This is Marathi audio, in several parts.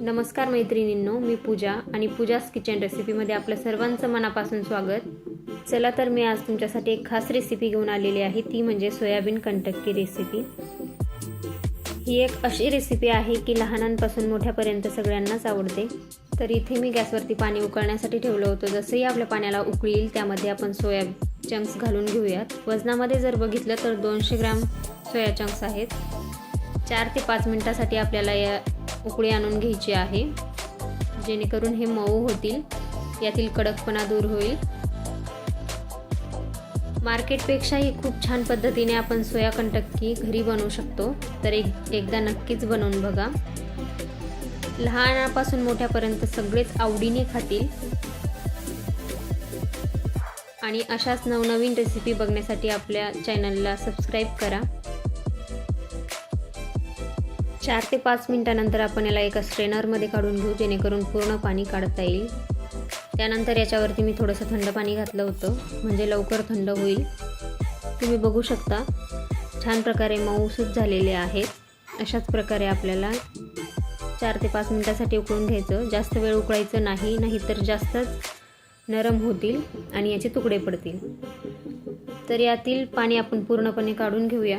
नमस्कार मैत्रिणींनो मी पूजा आणि पूजास किचन रेसिपीमध्ये आपलं सर्वांचं मनापासून स्वागत. चला तर मी आज तुमच्यासाठी एक खास रेसिपी घेऊन आलेली आहे ती म्हणजे सोयाबीन कंटक्की रेसिपी. ही एक अशी रेसिपी आहे की लहानांपासून मोठ्यापर्यंत सगळ्यांनाच आवडते. तर इथे मी गॅसवरती पाणी उकळण्यासाठी ठेवलं होतं. जसंही आपल्या पाण्याला उकळील त्यामध्ये आपण सोया चंक्स घालून घेऊयात. वजनामध्ये जर बघितलं तर दोनशे ग्राम सोया चंक्स आहेत. चार ते पाच मिनटासाठी आपल्याला या उकळी आणून घ्यायची आहे. जेणेकरून हे मऊ होतील. यातील कडकपणा दूर होईल. मार्केटपेक्षाही खूप छान पद्धतीने आपण सोया कंटक्की घरी बनवू शकतो. तर एक एकदा नक्कीच बनवून बघा. लहानापासून मोठ्यापर्यंत सगळेच आवडीने खातील. आणि अशाच नवनवीन रेसिपी बघण्यासाठी आपल्या चॅनलला सबस्क्राईब करा. चार ते पाच मिनटानंतर आपण याला एका स्ट्रेनरमध्ये काढून घेऊ जेणेकरून पूर्ण पाणी काढता येईल. त्यानंतर याच्यावरती मी थोडंसं थंड पाणी घातलं होतं म्हणजे लवकर थंड होईल. तुम्ही बघू शकता छान प्रकारे मऊसूत झालेले आहेत. अशाच प्रकारे आपल्याला चार ते पाच मिनटासाठी उकळून घ्यायचं. जास्त वेळ उकळायचं नाही नाहीतर जास्तच नरम होतील आणि याचे तुकडे पडतील. तर यातील पाणी आपण पूर्णपणे काढून घेऊया.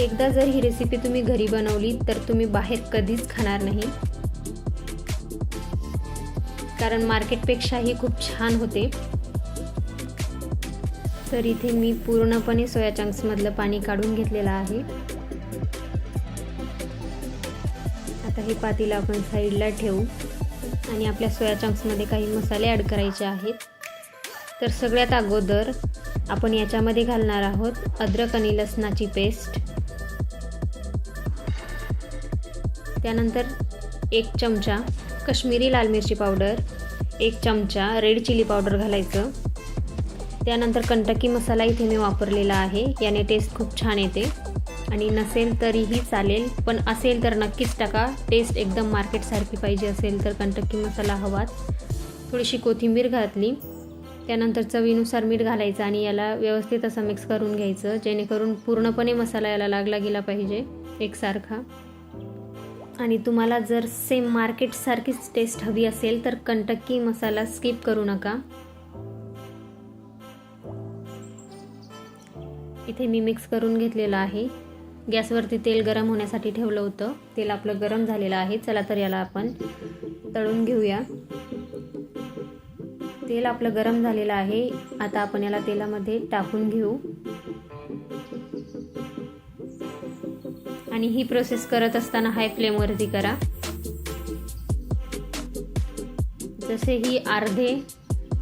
एकदा जर ही रेसिपी तुम्ही घरी बनवली तर तुम्ही बाहेर कधीच खाणार नाही. कारण मार्केटपेक्षाही खूप छान होते. तर इथे मी पूर्णपणे सोया चंक्समधलं पाणी काढून घेतलेलं आहे. आता हे पातीला आपण साईडला ठेवू. आणि आपल्या सोया चंक्समध्ये काही मसाले ॲड करायचे आहेत. तर सगळ्यात अगोदर आपण याच्यामध्ये घालणार आहोत अद्रक आणि लसणाची पेस्ट त्यानंतर एक चमचा कश्मीरी लाल मिरची पावडर एक चमचा रेड चिली पावडर घालायचं. त्यानंतर कंटकी मसाला इथे मी वापरलेला आहे याने टेस्ट खूप छान येते. आणि नसेल तरीही चालेल पण असेल तर नक्कीच टाका. टेस्ट एकदम मार्केटसारखी पाहिजे असेल तर कंटकी मसाला हवाच. थोडीशी कोथिंबीर घातली. त्यानंतर चवीनुसार मीठ घालायचं आणि याला व्यवस्थित असं मिक्स करून घ्यायचं जेणेकरून पूर्णपणे मसाला याला लागला गेला पाहिजे एकसारखा. आणि तुम्हाला जर सेम मार्केटसारखीच टेस्ट हवी असेल तर कंटक्की मसाला स्किप करू नका. इथे मी मिक्स करून घेतलेलं आहे. गॅसवरती तेल गरम होण्यासाठी ठेवलं होतं. तेल आपलं गरम झालेलं आहे. चला तर याला आपण तळून घेऊया. तेल आपलं गरम झालेलं आहे. आता आपण याला तेलामध्ये टाकून घेऊ. आणि ही प्रोसेस करत असताना हाय फ्लेमवरती करा. जसे ही अर्धे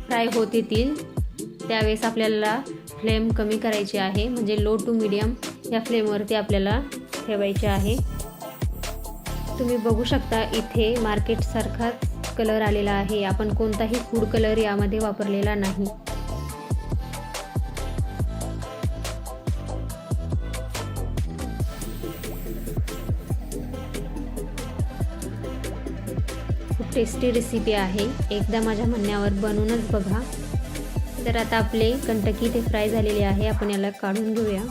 फ्राय होत येतील त्यावेळेस आपल्याला फ्लेम कमी करायची आहे. म्हणजे लो टू मिडियम या फ्लेमवरती आपल्याला ठेवायचे आहे. तुम्ही बघू शकता इथे मार्केटसारखाच कलर आलेला आहे. आपण कोणताही फूड कलर यामध्ये वापरलेला नाही. खूप टेस्टी रेसिपी आहे. एकदा माझ्या म्हणण्यावर बनवूनच बघा. तर आता आपले कंटकी ते फ्राय झालेले आहे. आपण याला काढून घेऊया.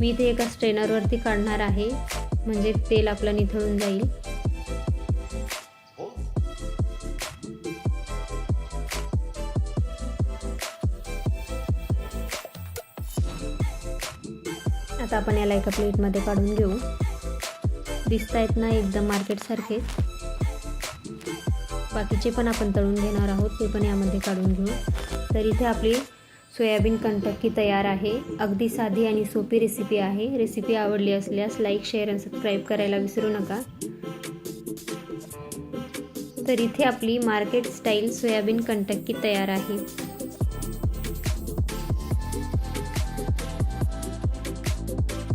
मी इथे एका स्ट्रेनरवरती काढणार आहे. म्हणजे तेल आपलं निथळून जाईल. आता आपण याला एका प्लेटमध्ये काढून घेऊ. दिसता येत ना एकदम मार्केटसारखे बाकीचे पण आपण तळून घेणार आहोत ते पण यामध्ये काढून घेऊ. तर इथे आपली सोयाबीन कंटक्की तयार आहे. अगदी साधी आणि सोपी रेसिपी आहे. रेसिपी आवडली असल्यास लाईक शेअर आणि सबस्क्राईब करायला विसरू नका. तर इथे आपली मार्केट स्टाईल सोयाबीन कंटक्की तयार आहे.